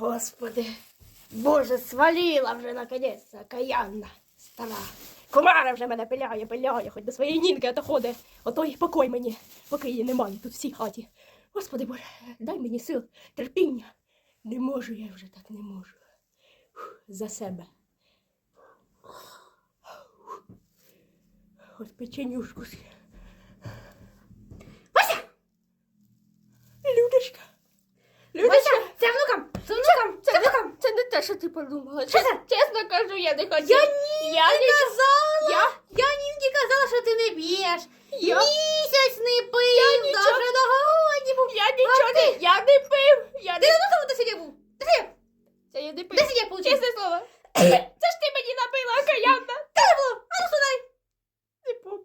Господи, Боже, свалила вже наконець, окаянна, стара. Комара вже мене пиляє, пиляє, хоч до своєї нінки доходить. Ото й покой мені, поки її немає тут в цій хаті. Господи Боже, дай мені сил, терпіння. Не можу я вже так не можу. За себе. От печенюшку. з'їм. Вася! Людочка! Людочка! Це внукам! Це внукам! Це внукам! Це не те, що ти подумала. Чесно. Чесно кажу, я не хотіла. Я я не казала! Я? Я Нінки казала, що ти не б'єш! Я, Місяць не пив! нічого- Даже на голоді був! я нічого не, я не пив. Я Ти не, на тому ти сидів був? Ти сидів? це я не пив. Де сидів, получив? Чесне слово. Це ж ти мені напила, окаянна. Де не було? А ну сюди! Не помню.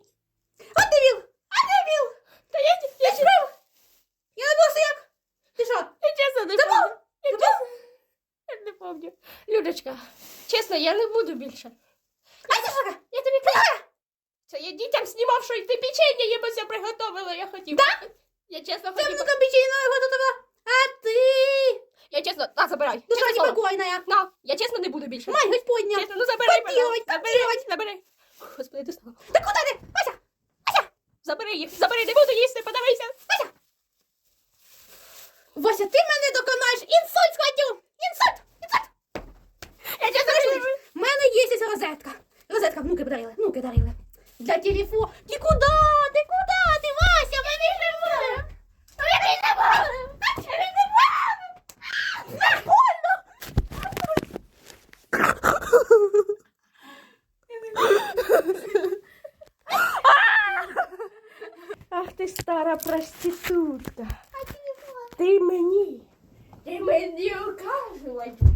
А де біл? А де біл? Та я, я, я, пив! Я не був як? Ти що? я чесно не Ти помню. був? Я Ти чесно, я. Людочка, чесно, я не буду більше. Це що? Я тобі кажу. Це я дітям знімав, що ти печення їм усе приготовила, я хотів. Так? Я чесно Це хотів. внукам готова. А ти? Я чесно, на, забирай. Душа Чесне слово. непокойная. На, я чесно не буду більше. Май Господня. Чесно, ну забирай, пожалуйста. Забирай, забирай. Господи, ти стала. Та куди ти? Вася! Забери їх, забери, не буду їсти, подавайся. Вася, ти мене доконаєш! розетка. Розетка, внуки подарили, внуки дарили. Для телефону. Ти куди? Ти куди? Ти Вася, мене немає. Мене немає. Мене немає. Прикольно. Ах ти стара проститутка. Ти мені. Ти мені указувати. На, на.